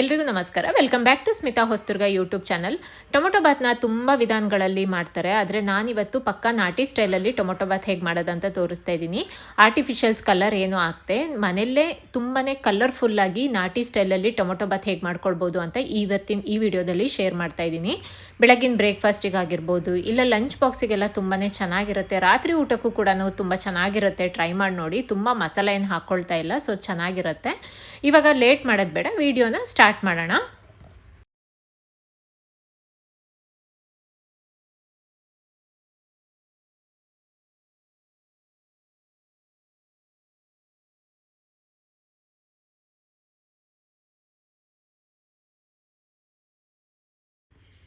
ಎಲ್ರಿಗೂ ನಮಸ್ಕಾರ. Welcome back to Smitha Hosturga YouTube channel tomato ಬಾತ್ನ ತುಂಬ ವಿಧಾನಗಳಲ್ಲಿ ಮಾಡ್ತಾರೆ. ಆದರೆ ನಾನಿವತ್ತು ಪಕ್ಕಾ ನಾಟಿ ಸ್ಟೈಲಲ್ಲಿ ಟೊಮೊಟೊ ಬಾತ್ ಹೇಗೆ ಮಾಡೋದಂತ ತೋರಿಸ್ತಾ ಇದ್ದೀನಿ. ಆರ್ಟಿಫಿಷಿಯಲ್ಸ್ ಕಲರ್ ಏನು ಆಗ್ತೆ. ಮನೆಯಲ್ಲೇ ತುಂಬಾ ಕಲರ್ಫುಲ್ಲಾಗಿ ನಾಟಿ ಸ್ಟೈಲಲ್ಲಿ ಟೊಮೊಟೊ ಬಾತ್ ಹೇಗೆ ಮಾಡ್ಕೊಳ್ಬೋದು ಅಂತ ಇವತ್ತಿನ ಈ ವಿಡಿಯೋದಲ್ಲಿ ಶೇರ್ ಮಾಡ್ತಾ ಇದ್ದೀನಿ. ಬೆಳಗಿನ ಬ್ರೇಕ್ಫಾಸ್ಟಿಗೆ ಆಗಿರ್ಬೋದು, ಇಲ್ಲ ಲಂಚ್ ಬಾಕ್ಸಿಗೆಲ್ಲ ತುಂಬಾ ಚೆನ್ನಾಗಿರುತ್ತೆ. ರಾತ್ರಿ ಊಟಕ್ಕೂ ಕೂಡ ತುಂಬ ಚೆನ್ನಾಗಿರುತ್ತೆ. ಟ್ರೈ ಮಾಡಿ ನೋಡಿ. ತುಂಬ ಮಸಾಲೆ ಏನು ಹಾಕ್ಕೊಳ್ತಾ ಇಲ್ಲ ಸೊ ಚೆನ್ನಾಗಿರುತ್ತೆ. ಇವಾಗ ಲೇಟ್ ಮಾಡೋದು ಬೇಡ. ವಿಡಿಯೋನ ಸ್ಟಾರ್ಟ್ ಮಾಡೋಣ.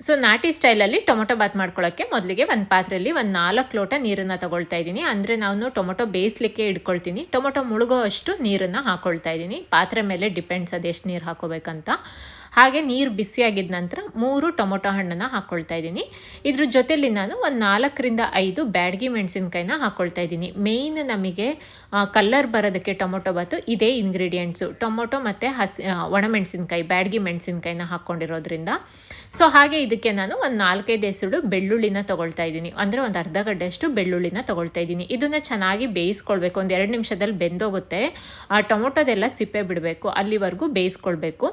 ಸೊ ನಾಟಿ ಸ್ಟೈಲಲ್ಲಿ ಟೊಮೊಟೊ ಬಾತ್ ಮಾಡ್ಕೊಳ್ಳೋಕ್ಕೆ ಮೊದಲಿಗೆ ಒಂದು ಪಾತ್ರೆಯಲ್ಲಿ ಒಂದು ನಾಲ್ಕು ಲೋಟ ನೀರನ್ನು ತಗೊಳ್ತಾ ಇದ್ದೀನಿ. ಅಂದರೆ ನಾನು ಟೊಮೊಟೊ ಬೇಯಿಸ್ಲಿಕ್ಕೆ ಇಟ್ಕೊಳ್ತೀನಿ ಟೊಮೊಟೊ ಮುಳುಗೋ ಅಷ್ಟು ನೀರನ್ನು ಹಾಕ್ಕೊಳ್ತಾ ಇದ್ದೀನಿ. ಪಾತ್ರೆ ಮೇಲೆ ಡಿಪೆಂಡ್ಸ್ ಅದು ಎಷ್ಟು ನೀರು ಹಾಕೋಬೇಕಂತ. ಹಾಗೆ ನೀರು ಬಿಸಿಯಾಗಿದ್ದ ನಂತರ ಮೂರು ಟೊಮೊಟೊ ಹಣ್ಣನ್ನು ಹಾಕ್ಕೊಳ್ತಾ ಇದ್ದೀನಿ. ಇದ್ರ ಜೊತೆಯಲ್ಲಿ ನಾನು ಒಂದು ನಾಲ್ಕರಿಂದ ಐದು ಬ್ಯಾಡಗಿ ಮೆಣಸಿನ್ಕಾಯಿನ ಹಾಕ್ಕೊಳ್ತಾ ಇದ್ದೀನಿ. ಮೇಯ್ನ್ ನಮಗೆ ಕಲ್ಲರ್ ಬರೋದಕ್ಕೆ ಟೊಮೊಟೊ ಬಾತು ಇದೇ ಇಂಗ್ರೀಡಿಯೆಂಟ್ಸು ಟೊಮೊಟೊ ಮತ್ತು ಹಸಿ ಒಣಮೆಣಸಿನ್ಕಾಯಿ, ಬ್ಯಾಡಗಿ ಮೆಣಸಿನ್ಕಾಯಿನ ಹಾಕ್ಕೊಂಡಿರೋದ್ರಿಂದ ಸೊ ಹಾಗೆ ಇದಕ್ಕೆ ನಾನು ಒಂದು ನಾಲ್ಕೈದು ಹೆಸರು ಬೆಳ್ಳುಳ್ಳಿನ ತೊಗೊಳ್ತಾ ಇದ್ದೀನಿ. ಅಂದರೆ ಒಂದು ಅರ್ಧ ಗಡ್ಡೆಯಷ್ಟು ಬೆಳ್ಳುಳ್ಳಿನ ತೊಗೊಳ್ತಾ ಇದ್ದೀನಿ. ಇದನ್ನು ಚೆನ್ನಾಗಿ ಬೇಯಿಸ್ಕೊಳ್ಬೇಕು. ಒಂದು ಎರಡು ನಿಮಿಷದಲ್ಲಿ ಬೆಂದೋಗುತ್ತೆ. ಆ, ಟೊಮೊಟೊದೆಲ್ಲ ಸಿಪ್ಪೆ ಬಿಡಬೇಕು. ಅಲ್ಲಿವರೆಗೂ ಬೇಯಿಸ್ಕೊಳ್ಬೇಕು.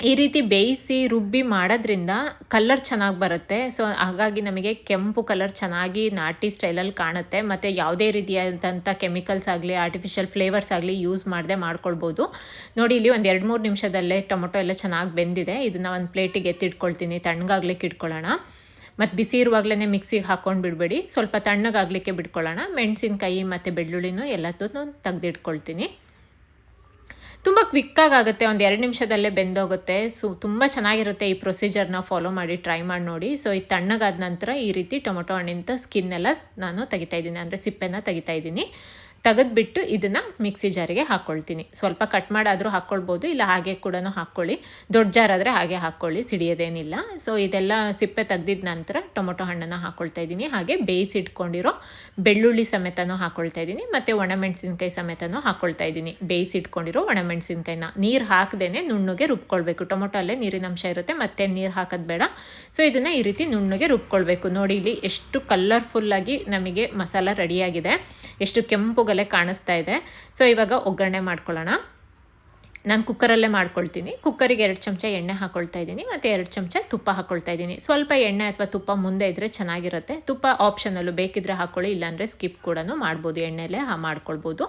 ಈ ರೀತಿ ಬೇಯಿಸಿ ರುಬ್ಬಿ ಮಾಡೋದ್ರಿಂದ ಕಲರ್ ಚೆನ್ನಾಗಿ ಬರುತ್ತೆ. ಸೊ, ಹಾಗಾಗಿ ನಮಗೆ ಕೆಂಪು ಕಲರ್ ಚೆನ್ನಾಗಿ ನಾಟಿ ಸ್ಟೈಲಲ್ಲಿ ಕಾಣುತ್ತೆ. ಮತ್ತು ಯಾವುದೇ ರೀತಿಯಾದಂಥ ಕೆಮಿಕಲ್ಸ್ ಆಗಲಿ, ಆರ್ಟಿಫಿಷಿಯಲ್ ಫ್ಲೇವರ್ಸ್ ಆಗಲಿ ಯೂಸ್ ಮಾಡದೆ ಮಾಡ್ಕೊಳ್ಬೋದು. ನೋಡಿ, ಇಲ್ಲಿ ಒಂದು ಎರಡು ಮೂರು ನಿಮಿಷದಲ್ಲೇ ಟೊಮೊಟೊ ಎಲ್ಲ ಚೆನ್ನಾಗಿ ಬೆಂದಿದೆ. ಇದನ್ನು ಒಂದು ಪ್ಲೇಟಿಗೆ ಎತ್ತಿಟ್ಕೊಳ್ತೀನಿ ತಣ್ಣಗಾಗ್ಲಿಕ್ಕೆ ಇಟ್ಕೊಳ್ಳೋಣ. ಮತ್ತು ಬಿಸಿ ಇರುವಾಗಲೇ ಮಿಕ್ಸಿಗೆ ಹಾಕ್ಕೊಂಡು ಬಿಡಬೇಡಿ. ಸ್ವಲ್ಪ ತಣ್ಣಗಾಗಲಿಕ್ಕೆ ಬಿಟ್ಕೊಳ್ಳೋಣ. ಮೆಣಸಿನ್ಕಾಯಿ ಮತ್ತು ಬೆಳ್ಳುಳ್ಳಿನೂ ಎಲ್ಲದನ್ನು ತೆಗೆದಿಟ್ಕೊಳ್ತೀನಿ. ತುಂಬ ಕ್ವಿಕ್ಕಾಗಿ ಆಗುತ್ತೆ. ಒಂದು ಎರಡು ನಿಮಿಷದಲ್ಲೇ ಬೆಂದೋಗುತ್ತೆ. ಸೊ ತುಂಬ ಚೆನ್ನಾಗಿರುತ್ತೆ ಈ ಪ್ರೊಸೀಜರ್ನ ಫಾಲೋ ಮಾಡಿ ಟ್ರೈ ಮಾಡಿ ನೋಡಿ. ಸೊ ಇದು ತಣ್ಣಗಾದ ನಂತರ ಈ ರೀತಿ ಟೊಮೊಟೊ ಹಣ್ಣಿಂದ ಸ್ಕಿನ್ನೆಲ್ಲ ನಾನು ತೆಗಿತಾ ಇದ್ದೀನಿ. ಅಂದರೆ ಸಿಪ್ಪೆನ ತೆಗಿತಾ ಇದ್ದೀನಿ. ತೆಗೆದ್ಬಿಟ್ಟು ಇದನ್ನು ಮಿಕ್ಸಿ ಜಾರಿಗೆ ಹಾಕ್ಕೊಳ್ತೀನಿ ಸ್ವಲ್ಪ ಕಟ್ ಮಾಡಾದರೂ ಹಾಕ್ಕೊಳ್ಬೋದು ಇಲ್ಲ ಹಾಗೆ ಕೂಡ ಹಾಕ್ಕೊಳ್ಳಿ ದೊಡ್ಡ ಜಾರ್ ಆದರೆ ಹಾಗೆ ಹಾಕ್ಕೊಳ್ಳಿ ಸಿಡಿಯೋದೇನಿಲ್ಲ. ಸೊ ಇದೆಲ್ಲ ಸಿಪ್ಪೆ ತೆಗೆದಿದ ನಂತರ ಟೊಮೊಟೊ ಹಣ್ಣನ್ನು ಹಾಕ್ಕೊಳ್ತಾ ಇದ್ದೀನಿ. ಹಾಗೆ ಬೇಯಿಸಿಟ್ಕೊಂಡಿರೋ ಬೆಳ್ಳುಳ್ಳಿ ಸಮೇತನೂ ಹಾಕ್ಕೊಳ್ತಾ ಇದ್ದೀನಿ. ಮತ್ತು ಒಣಮೆಣಸಿನ್ಕಾಯಿ ಸಮೇತನೂ ಹಾಕ್ಕೊಳ್ತಾ ಇದ್ದೀನಿ. ಬೇಯಿಸಿಟ್ಕೊಂಡಿರೋ ಒಣಮೆಣಸಿನ್ಕಾಯಿನ. ನೀರು ಹಾಕದೇನೆ ನುಣ್ಣಗೆ ರುಬ್ಕೊಳ್ಬೇಕು. ಟೊಮೊಟೊ ಅಲ್ಲೇ ನೀರಿನ ಅಂಶ ಇರುತ್ತೆ, ಮತ್ತೆ ನೀರು ಹಾಕೋದು ಬೇಡ. ಸೊ ಇದನ್ನು ಈ ರೀತಿ ನುಣ್ಣಗೆ ರುಬ್ಕೊಳ್ಬೇಕು. ನೋಡಿ ಇಲ್ಲಿ ಎಷ್ಟು ಕಲರ್ಫುಲ್ಲಾಗಿ ನಮಗೆ ಮಸಾಲ ರೆಡಿಯಾಗಿದೆ ಎಷ್ಟು ಕೆಂಪುಗಲೆ ಕಾಣಿಸ್ತಾ ಇದೆ. ಸೊ ಇವಾಗ ಒಗ್ಗರಣೆ ಮಾಡ್ಕೊಳ್ಳೋಣ. ನಾನು ಕುಕ್ಕರಲ್ಲೇ ಮಾಡ್ಕೊಳ್ತೀನಿ. ಕುಕ್ಕರಿಗೆ ಎರಡು ಚಮಚ ಎಣ್ಣೆ ಹಾಕ್ಕೊಳ್ತಾ ಇದ್ದೀನಿ. ಮತ್ತು ಎರಡು ಚಮಚ ತುಪ್ಪ ಹಾಕ್ಕೊಳ್ತಾ ಇದ್ದೀನಿ. ಸ್ವಲ್ಪ ಎಣ್ಣೆ ಅಥವಾ ತುಪ್ಪ ಮುಂದೆ ಇದ್ದರೆ ಚೆನ್ನಾಗಿರುತ್ತೆ. ತುಪ್ಪ ಆಪ್ಷನಲ್ಲು ಬೇಕಿದ್ದರೆ ಹಾಕ್ಕೊಳ್ಳಿ ಇಲ್ಲಾಂದರೆ ಸ್ಕಿಪ್ ಕೂಡ ಮಾಡ್ಬೋದು. ಎಣ್ಣೆಲೇ ಹಾ ಮಾಡ್ಕೊಳ್ಬೋದು.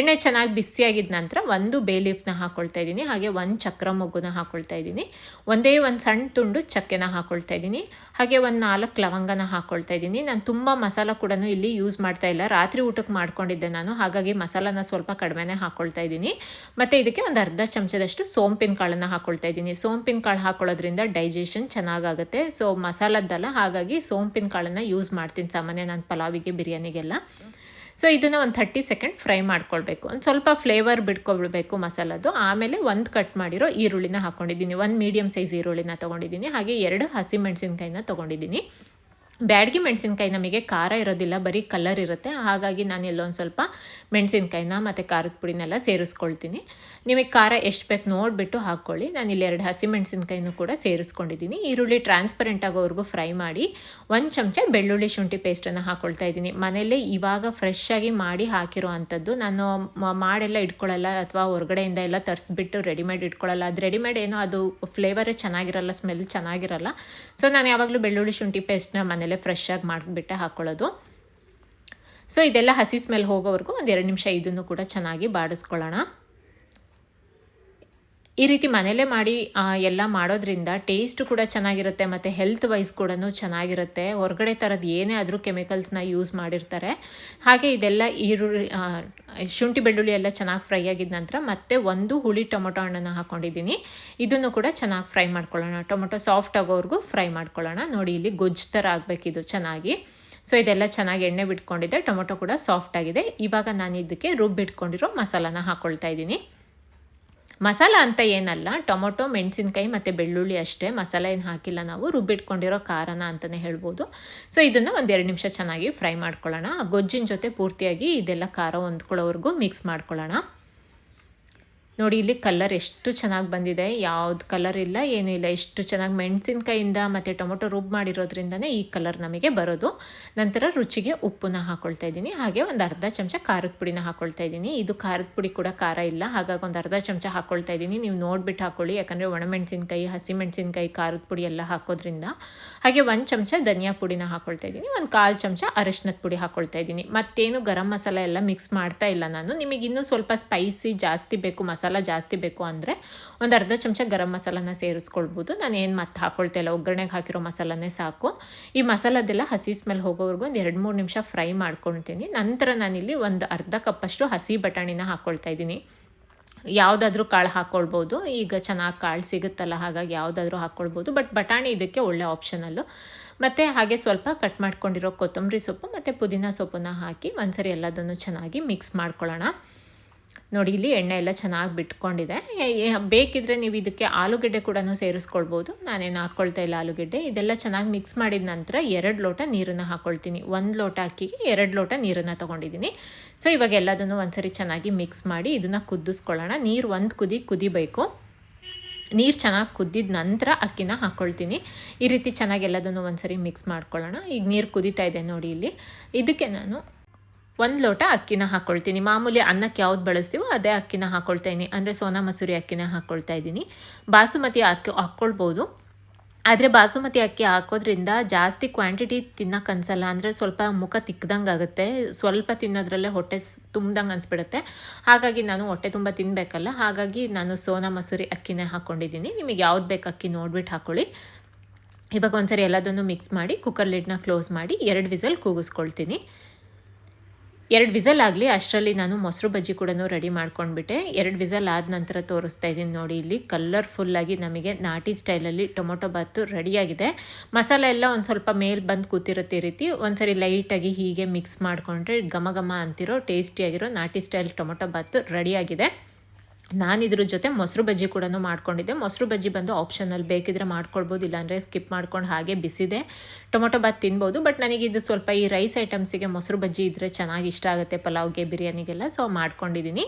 ಎಣ್ಣೆ ಚೆನ್ನಾಗಿ ಬಿಸಿಯಾಗಿದ್ದ ನಂತರ ಒಂದು ಬೇ ಲೀಫ್ನ ಹಾಕ್ಕೊಳ್ತಾ ಇದ್ದೀನಿ. ಹಾಗೆ ಒಂದು ಚಕ್ರ ಮೊಗ್ಗುನ ಹಾಕ್ಕೊಳ್ತಾ ಇದ್ದೀನಿ. ಒಂದೇ ಒಂದು ಸಣ್ಣ ತುಂಡು ಚಕ್ಕೆನ ಹಾಕ್ಕೊಳ್ತಾ ಇದ್ದೀನಿ. ಹಾಗೆ ಒಂದು ನಾಲ್ಕು ಲವಂಗನ ಹಾಕ್ಕೊಳ್ತಾ ಇದ್ದೀನಿ. ನಾನು ತುಂಬ ಮಸಾಲ ಕೂಡ ಇಲ್ಲಿ ಯೂಸ್ ಮಾಡ್ತಾ ಇಲ್ಲ. ರಾತ್ರಿ ಊಟಕ್ಕೆ ಮಾಡ್ಕೊಂಡಿದ್ದೆ ನಾನು. ಹಾಗಾಗಿ ಮಸಾಲಾನ ಸ್ವಲ್ಪ ಕಡಿಮೆನೇ ಹಾಕ್ಕೊಳ್ತಾ ಇದ್ದೀನಿ. ಮತ್ತು ಇದಕ್ಕೆ ಒಂದು ಚಮಚದಷ್ಟು ಸೋಂಪಿನ ಕಾಳನ್ನು ಹಾಕ್ಕೊಳ್ತಾ ಇದ್ದೀನಿ. ಸೋಂಪಿನ ಕಾಳು ಹಾಕೊಳ್ಳೋದ್ರಿಂದ ಡೈಜೆಷನ್ ಚೆನ್ನಾಗಾಗುತ್ತೆ. ಸೊ ಮಸಾಲದ್ದಲ್ಲ ಹಾಗಾಗಿ ಸೋಂಪಿನ ಕಾಳನ್ನು ಯೂಸ್ ಮಾಡ್ತೀನಿ ಸಾಮಾನ್ಯ ನಾನು ಪಲಾವಿಗೆ, ಬಿರಿಯಾನಿಗೆಲ್ಲ. ಸೊ ಇದನ್ನು ಒಂದು ಥರ್ಟಿ ಸೆಕೆಂಡ್ ಫ್ರೈ ಮಾಡ್ಕೊಳ್ಬೇಕು. ಒಂದು ಸ್ವಲ್ಪ ಫ್ಲೇವರ್ ಬಿಟ್ಕೊಳ್ಬೇಕು ಮಸಾಲದ್ದು. ಆಮೇಲೆ ಒಂದು ಕಟ್ ಮಾಡಿರೋ ಈರುಳ್ಳಿನ ಹಾಕ್ಕೊಂಡಿದ್ದೀನಿ ಒಂದು ಮೀಡಿಯಮ್ ಸೈಜ್ ಈರುಳ್ಳಿನ ತೊಗೊಂಡಿದ್ದೀನಿ. ಹಾಗೆ ಎರಡು ಹಸಿಮೆಣಸಿನ್ಕಾಯಿನ ತೊಗೊಂಡಿದ್ದೀನಿ. ಬ್ಯಾಡಗಿ ಮೆಣಸಿನ್ಕಾಯಿ ನಮಗೆ ಖಾರ ಇರೋದಿಲ್ಲ, ಬರೀ ಕಲರ್ ಇರುತ್ತೆ. ಹಾಗಾಗಿ ನಾನು ಎಲ್ಲೊಂದು ಸ್ವಲ್ಪ ಮೆಣಸಿನ್ಕಾಯಿನ ಮತ್ತು ಖಾರದ ಪುಡಿನೆಲ್ಲ ಸೇರಿಸ್ಕೊಳ್ತೀನಿ. ನಿಮಗೆ ಖಾರ ಎಷ್ಟು ಬೇಕು ನೋಡಿಬಿಟ್ಟು ಹಾಕ್ಕೊಳ್ಳಿ. ನಾನು ಇಲ್ಲಿ ಎರಡು ಹಸಿ ಮೆಣಸಿನ್ಕಾಯಿನೂ ಕೂಡ ಸೇರಿಸ್ಕೊಂಡಿದ್ದೀನಿ ಈರುಳ್ಳಿ ಟ್ರಾನ್ಸ್ಪರೆಂಟ್ ಆಗೋವರೆಗೂ ಫ್ರೈ ಮಾಡಿ ಒಂದು ಚಮಚ ಬೆಳ್ಳುಳ್ಳಿ ಶುಂಠಿ ಪೇಸ್ಟನ್ನು ಹಾಕ್ಕೊಳ್ತಾ ಇದ್ದೀನಿ ಮನೆಯಲ್ಲೇ ಇವಾಗ ಫ್ರೆಶ್ ಆಗಿ ಮಾಡಿ ಹಾಕಿರೋ ಅಂಥದ್ದು ನಾನು ಮಾಡೆಲ್ಲ ಇಟ್ಕೊಳ್ಳಲ್ಲ ಅಥವಾ ಹೊರಗಡೆಯಿಂದ ಎಲ್ಲ ತರಿಸ್ಬಿಟ್ಟು ರೆಡಿಮೇಡ್ ಇಟ್ಕೊಳ್ಳಲ್ಲ. ಅದು ರೆಡಿಮೇಡ್ ಏನೋ ಅದು ಫ್ಲೇವರೇ ಚೆನ್ನಾಗಿರಲ್ಲ ಸ್ಮೆಲ್ ಚೆನ್ನಾಗಿರಲ್ಲ. ಸೊ ನಾನು ಯಾವಾಗಲೂ ಬೆಳ್ಳುಳ್ಳಿ ಶುಂಠಿ ಪೇಸ್ಟ್ನ ಮನೇಲೆ ಫ್ರೆಶ್ ಆಗಿ ಮಾಡಿಬಿಟ್ಟೆ ಹಾಕ್ಕೊಳ್ಳೋದು ಸೊ ಇದೆಲ್ಲ ಹಸಿ ಸ್ಮೆಲ್ ಹೋಗೋವರೆಗೂ ಒಂದು ಎರಡು ನಿಮಿಷ ಇದನ್ನು ಕೂಡ ಚೆನ್ನಾಗಿ ಬಾಡಿಸ್ಕೊಳ್ಳೋಣ. ಈ ರೀತಿ ಮನೇಲೇ ಮಾಡಿ ಎಲ್ಲ ಮಾಡೋದ್ರಿಂದ ಟೇಸ್ಟ್ ಕೂಡ ಚೆನ್ನಾಗಿರುತ್ತೆ ಮತ್ತು ಹೆಲ್ತ್ ವೈಸ್ ಕೂಡ ಚೆನ್ನಾಗಿರುತ್ತೆ. ಹೊರಗಡೆ ಥರದ್ದು ಏನೇ ಆದರೂ ಕೆಮಿಕಲ್ಸ್ನ ಯೂಸ್ ಮಾಡಿರ್ತಾರೆ. ಹಾಗೆ ಇದೆಲ್ಲ ಈರುಳ್ಳಿ ಶುಂಠಿ ಬೆಳ್ಳುಳ್ಳಿ ಎಲ್ಲ ಚೆನ್ನಾಗಿ ಫ್ರೈ ಆಗಿದ ನಂತರ ಮತ್ತೆ ಒಂದು ಹುಳಿ ಟೊಮೊಟೊ ಹಣ್ಣನ್ನು ಹಾಕ್ಕೊಂಡಿದ್ದೀನಿ ಇದನ್ನು ಕೂಡ ಚೆನ್ನಾಗಿ ಫ್ರೈ ಮಾಡ್ಕೊಳ್ಳೋಣ. ಟೊಮೊಟೊ ಸಾಫ್ಟ್ ಆಗೋವರೆಗೂ ಫ್ರೈ ಮಾಡ್ಕೊಳ್ಳೋಣ. ನೋಡಿ ಇಲ್ಲಿ ಗೊಜ್ಜು ಥರ ಆಗಬೇಕಿದು ಚೆನ್ನಾಗಿ. ಸೊ ಇದೆಲ್ಲ ಚೆನ್ನಾಗಿ ಎಣ್ಣೆ ಬಿಟ್ಕೊಂಡಿದೆ ಟೊಮೊಟೊ ಕೂಡ ಸಾಫ್ಟ್ ಆಗಿದೆ. ಇವಾಗ ನಾನು ಇದಕ್ಕೆ ರುಬ್ಬಿಟ್ಕೊಂಡಿರೋ ಮಸಾಲಾನ ಹಾಕ್ಕೊಳ್ತಾ ಇದ್ದೀನಿ. ಮಸಾಲ ಅಂತ ಏನಲ್ಲ, ಟೊಮೊಟೊ, ಮೆಣಸಿನ್ಕಾಯಿ ಮತ್ತು ಬೆಳ್ಳುಳ್ಳಿ ಅಷ್ಟೇ. ಮಸಾಲ ಏನು ಹಾಕಿಲ್ಲ ನಾವು, ರುಬ್ಬಿಟ್ಕೊಂಡಿರೋ ಖಾರನ ಅಂತಲೇ ಹೇಳ್ಬೋದು. ಸೊ ಇದನ್ನು ಒಂದೆರಡು ನಿಮಿಷ ಚೆನ್ನಾಗಿ ಫ್ರೈ ಮಾಡ್ಕೊಳ್ಳೋಣ. ಗೊಜ್ಜಿನ ಜೊತೆ ಪೂರ್ತಿಯಾಗಿ ಇದೆಲ್ಲ ಖಾರ ಹೊಂದ್ಕೊಳ್ಳೋವರೆಗೂ ಮಿಕ್ಸ್ ಮಾಡ್ಕೊಳ್ಳೋಣ. ನೋಡಿ, ಇಲ್ಲಿ ಕಲರ್ ಎಷ್ಟು ಚೆನ್ನಾಗಿ ಬಂದಿದೆ. ಯಾವ್ದು ಕಲರ್ ಇಲ್ಲ, ಏನೂ ಇಲ್ಲ. ಎಷ್ಟು ಚೆನ್ನಾಗಿ ಮೆಣಸಿನ್ಕಾಯಿಂದ ಮತ್ತು ಟೊಮೊಟೊ ರುಬ್ ಮಾಡಿರೋದ್ರಿಂದನೇ ಈ ಕಲರ್ ನಮಗೆ ಬರೋದು. ನಂತರ ರುಚಿಗೆ ಉಪ್ಪನ್ನ ಹಾಕ್ಕೊಳ್ತಾ ಇದ್ದೀನಿ. ಹಾಗೆ ಒಂದು ಅರ್ಧ ಚಮಚ ಖಾರದ ಪುಡಿನ ಹಾಕ್ಕೊಳ್ತಾ ಇದ್ದೀನಿ. ಇದು ಖಾರದ ಪುಡಿ ಕೂಡ ಖಾರ ಇಲ್ಲ. ಹಾಗಾಗಿ ಒಂದು ಅರ್ಧ ಚಮಚ ಹಾಕ್ಕೊಳ್ತಾ ಇದ್ದೀನಿ. ನೀವು ನೋಡ್ಬಿಟ್ಟು ಹಾಕ್ಕೊಳ್ಳಿ ಯಾಕಂದರೆ ಒಣಮೆಣಸಿನ್ಕಾಯಿ, ಹಸಿಮೆಣಸಿನ್ಕಾಯಿ, ಖಾರದ ಪುಡಿ ಎಲ್ಲ ಹಾಕೋದ್ರಿಂದ. ಹಾಗೆ ಒಂದು ಚಮಚ ಧನಿಯಾ ಪುಡಿನ ಹಾಕ್ಕೊಳ್ತಾ ಇದ್ದೀನಿ. ಒಂದು ಕಾಲು ಚಮಚ ಅರಶಿನದ ಪುಡಿ ಹಾಕ್ಕೊಳ್ತಾ ಇದ್ದೀನಿ. ಮತ್ತೇನು ಗರಂ ಮಸಾಲ ಎಲ್ಲ ಮಿಕ್ಸ್ ಮಾಡ್ತಾ ಇಲ್ಲ ನಾನು. ನಿಮಗೆ ಇನ್ನೂ ಸ್ವಲ್ಪ ಸ್ಪೈಸಿ ಜಾಸ್ತಿ ಬೇಕು ಜಾಸ್ತಿ ಬೇಕು ಅಂದರೆ ಒಂದು ಅರ್ಧ ಚಮಚ ಗರಂ ಮಸಾಲನ ಸೇರಿಸ್ಕೊಳ್ಬೋದು. ನಾನು ಏನು ಮತ್ತೆ ಹಾಕ್ಕೊಳ್ತಾ ಇಲ್ಲ ಒಗ್ಗರಣೆಗೆ ಹಾಕಿರೋ ಮಸಾಲನೇ ಸಾಕು. ಈ ಮಸಾಲದೆಲ್ಲ ಹಸಿ ಸ್ಮೆಲ್ ಹೋಗೋವರೆಗೂ ಒಂದು ಎರಡು ಮೂರು ನಿಮಿಷ ಫ್ರೈ ಮಾಡ್ಕೊಳ್ತೀನಿ. ನಂತರ ನಾನಿಲ್ಲಿ ಒಂದು ಅರ್ಧ ಕಪ್ಪಷ್ಟು ಹಸಿ ಬಟಾಣಿನ ಹಾಕ್ಕೊಳ್ತಾ ಇದ್ದೀನಿ. ಯಾವುದಾದ್ರೂ ಕಾಳು ಹಾಕ್ಕೊಳ್ಬೋದು ಈಗ ಚೆನ್ನಾಗಿ ಕಾಳು ಸಿಗುತ್ತಲ್ಲ, ಹಾಗಾಗಿ ಯಾವುದಾದ್ರೂ ಹಾಕ್ಕೊಳ್ಬೋದು ಬಟ್ ಬಟಾಣಿ ಇದಕ್ಕೆ ಒಳ್ಳೆ ಆಪ್ಷನಲ್ಲು ಮತ್ತು ಹಾಗೆ ಸ್ವಲ್ಪ ಕಟ್ ಮಾಡ್ಕೊಂಡಿರೋ ಕೊತ್ತಂಬರಿ ಸೊಪ್ಪು ಮತ್ತು ಪುದೀನ ಸೊಪ್ಪನ್ನು ಹಾಕಿ ಒಂದ್ಸರಿ ಎಲ್ಲದನ್ನು ಚೆನ್ನಾಗಿ ಮಿಕ್ಸ್ ಮಾಡ್ಕೊಳ್ಳೋಣ. ನೋಡಿ, ಇಲ್ಲಿ ಎಣ್ಣೆ ಎಲ್ಲ ಚೆನ್ನಾಗಿ ಬಿಟ್ಕೊಂಡಿದೆ. ಬೇಕಿದ್ರೆ ನೀವು ಇದಕ್ಕೆ ಆಲೂಗೆಡ್ಡೆ ಕೂಡ ಸೇರಿಸ್ಕೊಳ್ಬೋದು. ನಾನೇನು ಹಾಕ್ಕೊಳ್ತಾ ಇಲ್ಲ ಆಲೂಗೆಡ್ಡೆ. ಇದೆಲ್ಲ ಚೆನ್ನಾಗಿ ಮಿಕ್ಸ್ ಮಾಡಿದ ನಂತರ ಎರಡು ಲೋಟ ನೀರನ್ನು ಹಾಕ್ಕೊಳ್ತೀನಿ ಒಂದು ಲೋಟ ಅಕ್ಕಿಗೆ ಎರಡು ಲೋಟ ನೀರನ್ನು ತೊಗೊಂಡಿದ್ದೀನಿ. ಸೊ, ಇವಾಗ ಎಲ್ಲದನ್ನು ಒಂದ್ಸರಿ ಚೆನ್ನಾಗಿ ಮಿಕ್ಸ್ ಮಾಡಿ ಇದನ್ನು ಕುದಿಸ್ಕೊಳ್ಳೋಣ. ನೀರು ಒಂದು ಕುದಿ ಕುದಿಬೇಕು. ನೀರು ಚೆನ್ನಾಗಿ ಕುದ್ದಿದ ನಂತರ ಅಕ್ಕಿನ ಹಾಕ್ಕೊಳ್ತೀನಿ ಈ ರೀತಿ ಚೆನ್ನಾಗಿ ಎಲ್ಲದನ್ನು ಒಂದ್ಸರಿ ಮಿಕ್ಸ್ ಮಾಡ್ಕೊಳ್ಳೋಣ. ಈಗ ನೀರು ಕುದೀತಾ ಇದೆ ನೋಡಿ ಇಲ್ಲಿ. ಇದಕ್ಕೆ ನಾನು ಒಂದು ಲೋಟ ಅಕ್ಕಿನ ಹಾಕ್ಕೊಳ್ತೀನಿ ಮಾಮೂಲಿ ಅನ್ನಕ್ಕೆ ಯಾವ್ದು ಬಳಸ್ತೀವೋ ಅದೇ ಅಕ್ಕಿನ ಹಾಕ್ಕೊಳ್ತಾಯಿನಿ ಅಂದರೆ ಸೋನಾ ಮಸೂರಿ ಅಕ್ಕಿನ ಹಾಕ್ಕೊಳ್ತಾ ಇದ್ದೀನಿ. ಬಾಸುಮತಿ ಅಕ್ಕಿ ಹಾಕ್ಕೊಳ್ಬೋದು ಆದರೆ ಬಾಸುಮತಿ ಅಕ್ಕಿ ಹಾಕೋದ್ರಿಂದ ಜಾಸ್ತಿ ಕ್ವಾಂಟಿಟಿ ತಿನ್ನೋಕೆ ಅನ್ಸಲ್ಲ. ಅಂದರೆ ಸ್ವಲ್ಪ ಮುಖ ತಿಕ್ಕದಂಗೆ ಆಗುತ್ತೆ. ಸ್ವಲ್ಪ ತಿನ್ನೋದ್ರಲ್ಲೇ ಹೊಟ್ಟೆ ತುಂಬ್ದಂಗೆ ಅನಿಸ್ಬಿಡುತ್ತೆ. ಹಾಗಾಗಿ ನಾನು ಹೊಟ್ಟೆ ತುಂಬ ತಿನ್ನಬೇಕಲ್ಲ ಹಾಗಾಗಿ ನಾನು ಸೋನಾ ಮಸೂರಿ ಅಕ್ಕಿನೇ ಹಾಕ್ಕೊಂಡಿದ್ದೀನಿ ನಿಮಗೆ ಯಾವ್ದು ಬೇಕು ಅಕ್ಕಿ ನೋಡ್ಬಿಟ್ಟು ಹಾಕ್ಕೊಳ್ಳಿ ಇವಾಗ ಒಂದ್ಸರಿ ಎಲ್ಲದನ್ನು ಮಿಕ್ಸ್ ಮಾಡಿ ಕುಕ್ಕರ್ ಲಿಡ್ನ ಕ್ಲೋಸ್ ಮಾಡಿ, ಎರಡು ವಿಸಲ್ ಕೂಗಿಸ್ಕೊಳ್ತೀನಿ. ಎರಡು ವಿಸಲ್ ಆಗಲಿ, ಅಷ್ಟರಲ್ಲಿ ನಾನು ಮೊಸರು ಬಜ್ಜಿ ಕೂಡ ರೆಡಿ ಮಾಡ್ಕೊಂಡ್ಬಿಟ್ಟೆ. ಎರಡು ವಿಸಲ್ ಆದ ನಂತರ ತೋರಿಸ್ತಾ ಇದ್ದೀನಿ ನೋಡಿ ಇಲ್ಲಿ. ಕಲರ್ಫುಲ್ಲಾಗಿ ನಮಗೆ ನಾಟಿ ಸ್ಟೈಲಲ್ಲಿ ಟೊಮೊಟೊ ಬಾತು ರೆಡಿಯಾಗಿದೆ. ಮಸಾಲೆ ಎಲ್ಲ ಒಂದು ಸ್ವಲ್ಪ ಮೇಲೆ ಬಂದು ಕೂತಿರುತ್ತೆ ಈ ರೀತಿ. ಒಂದ್ಸರಿ ಲೈಟಾಗಿ ಹೀಗೆ ಮಿಕ್ಸ್ ಮಾಡಿಕೊಂಡ್ರೆ ಘಮ ಘಮ ಅಂತಿರೋ, ಟೇಸ್ಟಿಯಾಗಿರೋ ನಾಟಿ ಸ್ಟೈಲ್ ಟೊಮೊಟೊ ಬಾತು ರೆಡಿಯಾಗಿದೆ. ನಾನು ಇದ್ರ ಜೊತೆ ಮೊಸರು ಬಜ್ಜಿ ಕೂಡ ಮಾಡ್ಕೊಂಡಿದ್ದೆ. ಮೊಸರು ಬಜ್ಜಿ ಬಂದು ಆಪ್ಷನಲ್ಲಿ ಬೇಕಿದ್ರೆ ಮಾಡ್ಕೊಳ್ಬೋದು, ಇಲ್ಲಾಂದರೆ ಸ್ಕಿಪ್ ಮಾಡ್ಕೊಂಡು ಹಾಗೆ ಬಿಸಿದೆ. ಟೊಮೊಟೊ ಬಾತ್ ತಿನ್ಬೋದು, ಬಟ್ ನನಗೆ ಇದು ಸ್ವಲ್ಪ ಈ ರೈಸ್ ಐಟಮ್ಸಿಗೆ ಮೊಸರು ಬಜ್ಜಿ ಇದ್ದರೆ ಚೆನ್ನಾಗಿ ಇಷ್ಟ ಆಗುತ್ತೆ ಪಲಾವ್ಗೆ, ಬಿರಿಯಾನಿಗೆಲ್ಲ, ಸೊ ಮಾಡ್ಕೊಂಡಿದ್ದೀನಿ.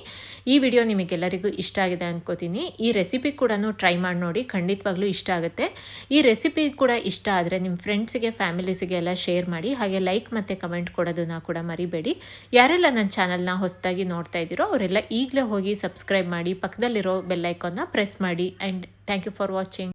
ಈ ವಿಡಿಯೋ ನಿಮಗೆಲ್ಲರಿಗೂ ಇಷ್ಟ ಆಗಿದೆ ಅನ್ಕೋತೀನಿ. ಈ ರೆಸಿಪಿ ಕೂಡ ಟ್ರೈ ಮಾಡಿ ನೋಡಿ, ಖಂಡಿತವಾಗ್ಲೂ ಇಷ್ಟ ಆಗುತ್ತೆ. ಈ ರೆಸಿಪಿ ಕೂಡ ಇಷ್ಟ ಆದರೆ ನಿಮ್ಮ ಫ್ರೆಂಡ್ಸಿಗೆ ಫ್ಯಾಮಿಲೀಸಿಗೆ ಎಲ್ಲ ಶೇರ್ ಮಾಡಿ, ಹಾಗೆ ಲೈಕ್ ಮತ್ತು ಕಮೆಂಟ್ ಕೊಡೋದನ್ನ ಕೂಡ ಮರಿಬೇಡಿ. ಯಾರೆಲ್ಲ ನನ್ನ ಚಾನಲ್ನ ಹೊಸದಾಗಿ ನೋಡ್ತಾ ಇದ್ದೀರೋ, ಅವರೆಲ್ಲ ಈಗಲೇ ಹೋಗಿ ಸಬ್ಸ್ಕ್ರೈಬ್ ಮಾಡಿ ಪಕ್ಕದಲ್ಲಿರೋ ಬೆಲ್ಲೈಕಾನ್ನ ಪ್ರೆಸ್ ಮಾಡಿ and thank you for watching